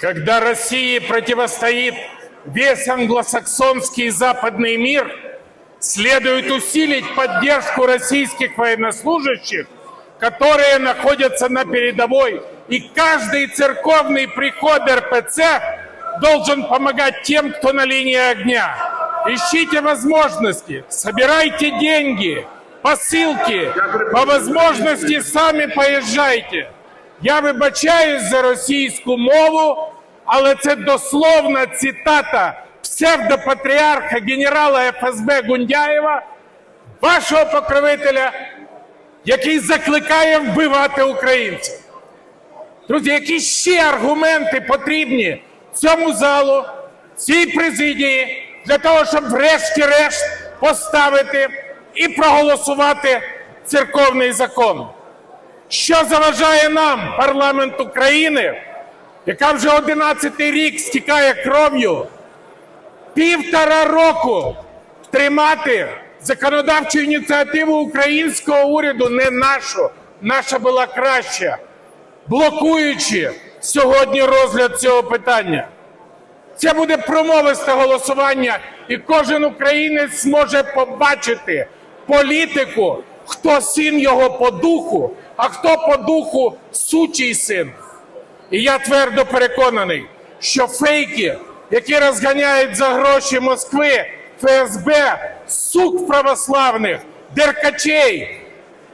Когда России противостоит весь англосаксонский и западный мир, следует усилить поддержку российских военнослужащих, которые находятся на передовой. И каждый церковный приход РПЦ должен помогать тем, кто на линии огня. Ищите возможности, собирайте деньги, посылки, по возможности сами поїжджайте. Я вибачаюсь за російську мову, але це дословна цитата псевдопатріарха генерала ФСБ Гундяєва, вашого покровителя, який закликає вбивати українців. Друзі, які ще аргументи потрібні цьому залу, цій президії для того, щоб врешті-решт поставити і проголосувати церковний закон? Що заважає нам, парламент України, яка вже 11-й рік стікає кров'ю, півтора року тримати законодавчу ініціативу українського уряду, не нашу, наша була краща, блокуючи сьогодні розгляд цього питання. Це буде промовисте голосування, і кожен українець зможе побачити політику, хто син його по духу, а хто по духу сучий син. І я твердо переконаний, що фейки, які розганяють за гроші Москви, ФСБ, сук православних, деркачей,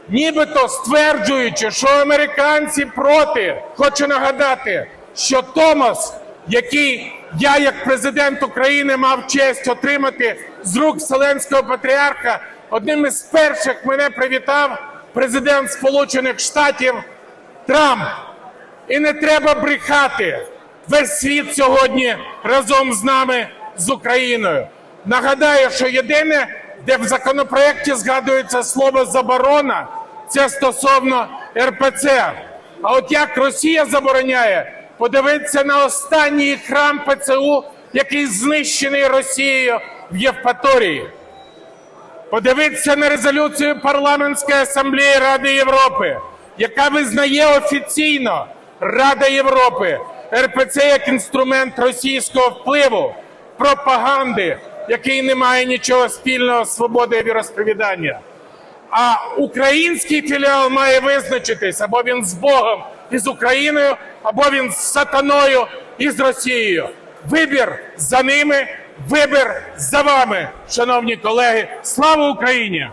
нібито стверджуючи, що американці проти. Хочу нагадати, що Томас, який я як президент України мав честь отримати з рук Вселенського патріарха, одним із перших мене привітав президент Сполучених Штатів Трамп. І не треба брехати. Весь світ сьогодні разом з нами з Україною. Нагадаю, що єдине, де в законопроекті згадується слово заборона, це стосовно РПЦ. А от як Росія забороняє, подивитися на останній храм ПЦУ, який знищений Росією в Євпаторії. Подивитися на резолюцію парламентської асамблеї Ради Європи, яка визнає офіційно Рада Європи РПЦ як інструмент російського впливу, пропаганди, який не має нічого спільного з свободою віросповідання. А український філіал має визначитись або він з Богом і з Україною, або він з сатаною і з Росією. Вибір за ними, вибір за вами, шановні колеги. Слава Україні!